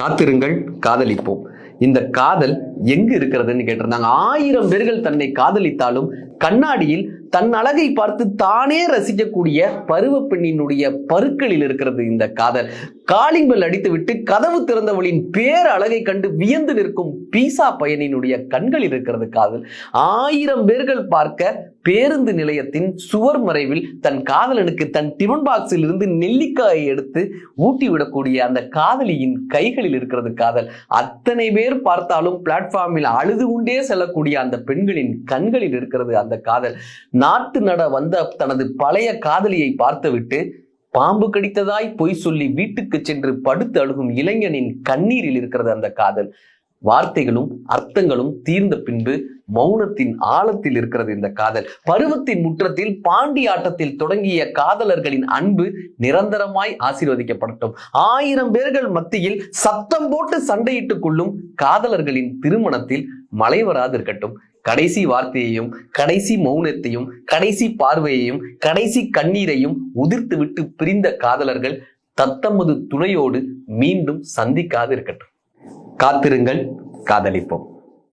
காத்திருங்கள் காதலிப்போம். இந்த காதல் எங்கு இருக்கிறதுன்னு கேட்டிருந்தாங்க. ஆயிரம் பேர்கள் தன்னை காதலித்தாலும் கண்ணாடியில் தன் அழகை பார்த்து தானே ரசிக்கக்கூடிய பருவ பெண்ணினுடைய பருக்களில் இருக்கிறது இந்த காதல். காலிங்பெல் அடித்துவிட்டு கதவு திறந்தவளின் பேர் அழகை கண்டு வியந்து நிற்கும் பீசா பையனினுடைய கண்களில் இருக்கிறது காதல். ஆயிரம் பேர்கள் பார்க்க பேருந்து நிலையத்தின் சுவர் மறைவில் தன் காதலனுக்கு தன் டிஃபன் பாக்ஸில் இருந்து நெல்லிக்காயை எடுத்து ஊட்டி விடக்கூடிய அந்த காதலியின் கைகளில் இருக்கிறது காதல். அத்தனை பேர் பார்த்தாலும் பிளாட்ஃபார்மில் அழுது கொண்டே செல்லக்கூடிய அந்த பெண்களின் கண்களில் இருக்கிறது அந்த காதல். நாட்டு நட வந்த தனது பழைய காதலியை பார்த்துவிட்டு பாம்பு கடித்ததாய் பொய் சொல்லி வீட்டுக்கு சென்று படுத்து அழுகும் இளைஞனின் கண்ணீரில் இருக்கிறது அந்த காதல். வார்த்தைகளும் அர்த்தங்களும் தீர்ந்த பின்பு மௌனத்தின் ஆழத்தில் இருக்கிறது இந்த காதல். பருவத்தின் முற்றத்தில் பாண்டி ஆட்டத்தில் தொடங்கிய காதலர்களின் அன்பு நிரந்தரமாய் ஆசீர்வதிக்கப்படட்டும். ஆயிரம் பேர்கள் மத்தியில் சத்தம் போட்டு சண்டையிட்டுக் கொள்ளும் காதலர்களின் திருமணத்தில் மழை வராது இருக்கட்டும். கடைசி வார்த்தையையும் கடைசி மௌனத்தையும் கடைசி பார்வையையும் கடைசி கண்ணீரையும் உதிர்த்து விட்டு பிரிந்த காதலர்கள் தத்தமது துணையோடு மீண்டும் சந்திக்காது இருக்கட்டும். காத்திருங்கள் காதலிப்போம்.